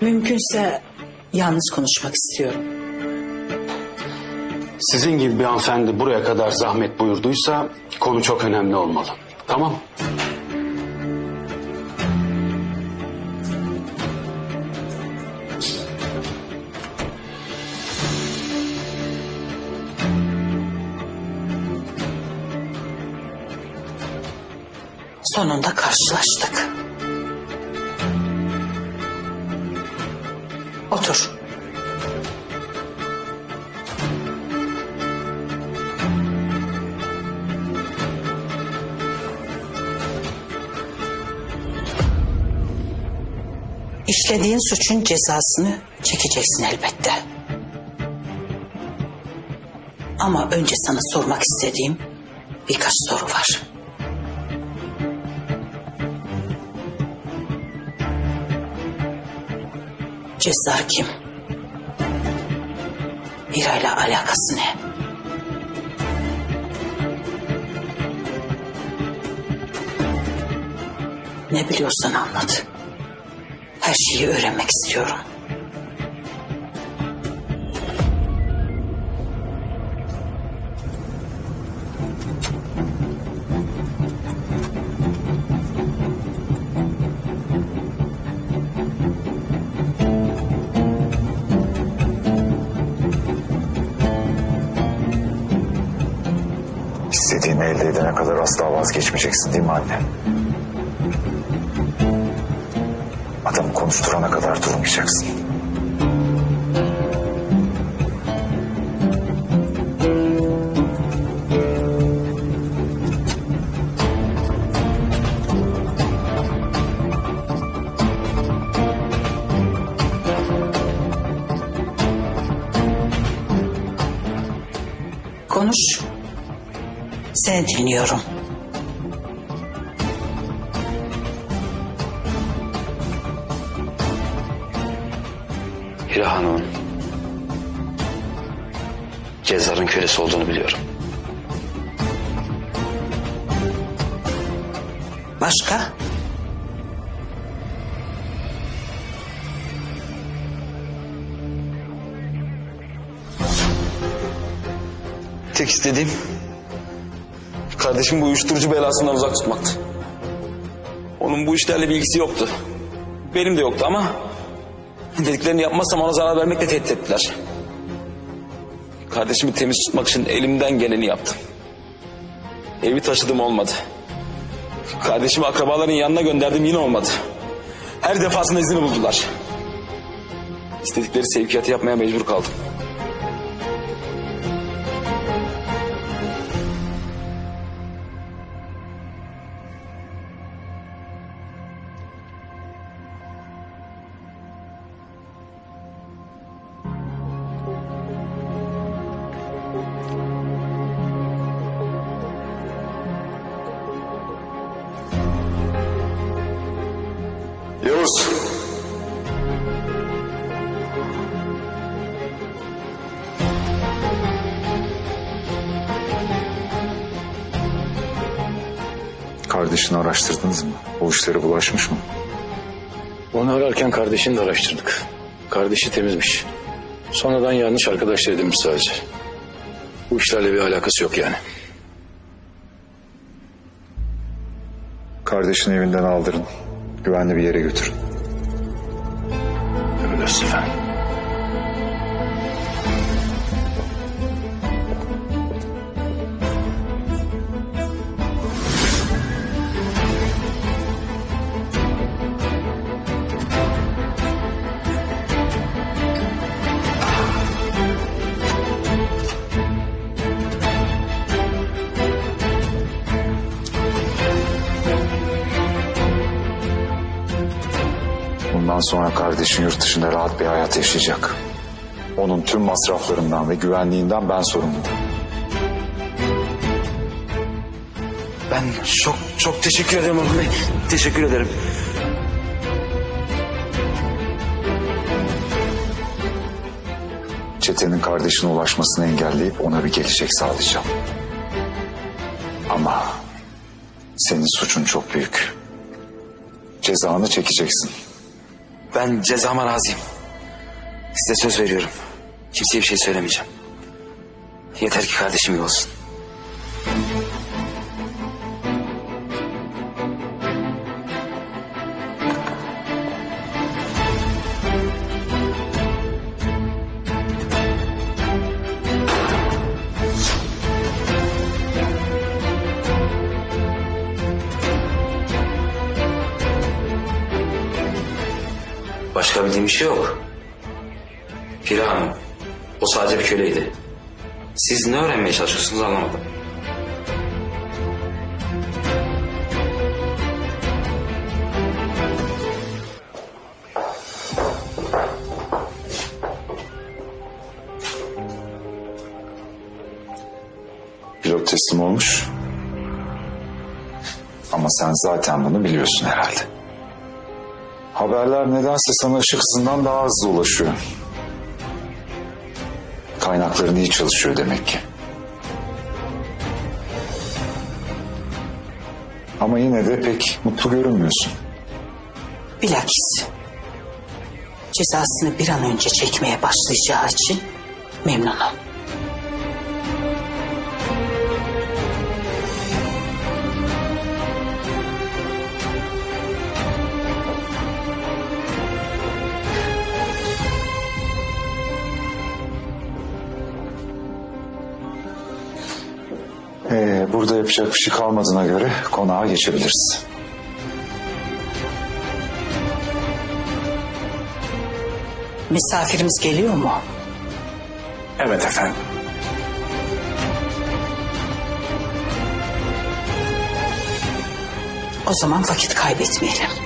Mümkünse yalnız konuşmak istiyorum. Sizin gibi bir hanımefendi buraya kadar zahmet buyurduysa konu çok önemli olmalı. Tamam. Sonunda karşılaştık. Otur. İşlediğin suçun cezasını çekeceksin elbette. Ama önce sana sormak istediğim birkaç soru var. Cesar kim? İle alakası ne? Ne biliyorsan anlat. Her şeyi öğrenmek istiyorum. İstediğini elde edene kadar asla vazgeçmeyeceksin değil mi anne? Adamı konuşturana kadar durmayacaksın. Konuş. Seni dinliyorum. Hira Hanım'ın Cezar'ın kölesi olduğunu biliyorum. Başka? Tek istediğim kardeşim bu uyuşturucu belasından uzak tutmaktı. Onun bu işlerle bir ilgisi yoktu. Benim de yoktu ama dediklerini yapmazsam ona zarar vermekle tehdit ettiler. Kardeşimi temiz tutmak için elimden geleni yaptım. Evi taşıdım olmadı. Kardeşimi akrabaların yanına gönderdim yine olmadı. Her defasında izini buldular. İstedikleri sevkiyatı yapmaya mecbur kaldım. Kardeşini araştırdınız mı? O işlere bulaşmış mı? Onu ararken kardeşini de araştırdık. Kardeşi temizmiş. Sonradan yanlış arkadaş edinmiş sadece. Bu işlerle bir alakası yok yani. Kardeşini evinden aldırın. Güvenli bir yere götürün. Emredersiniz efendim. Bundan sonra kardeşin yurt dışında rahat bir hayat yaşayacak. Onun tüm masraflarından ve güvenliğinden ben sorumluyum. Ben çok çok teşekkür ederim Orhun Bey. Teşekkür ederim. Çetenin kardeşine ulaşmasını engelleyip ona bir gelecek sağlayacağım. Ama senin suçun çok büyük. Cezanı çekeceksin. Ben cezama razıyım. Size söz veriyorum. Kimseye bir şey söylemeyeceğim. Yeter ki kardeşim iyi olsun. Başka bildiğim bir şey yok. Hanım, o sadece bir köleydi. Siz ne öğrenmeye çalışıyorsunuz anlamadım. Pilot teslim olmuş. Ama sen zaten bunu biliyorsun herhalde. Haberler nedense sana ışık hızından daha hızlı ulaşıyor. Kaynakların iyi çalışıyor demek ki. Ama yine de pek mutlu görünmüyorsun. Bilakis cezasını bir an önce çekmeye başlayacağı için memnunum. Ee, burada yapacak bir şey kalmadığına göre konağa geçebiliriz. Misafirimiz geliyor mu? Evet efendim. O zaman vakit kaybetmeyelim.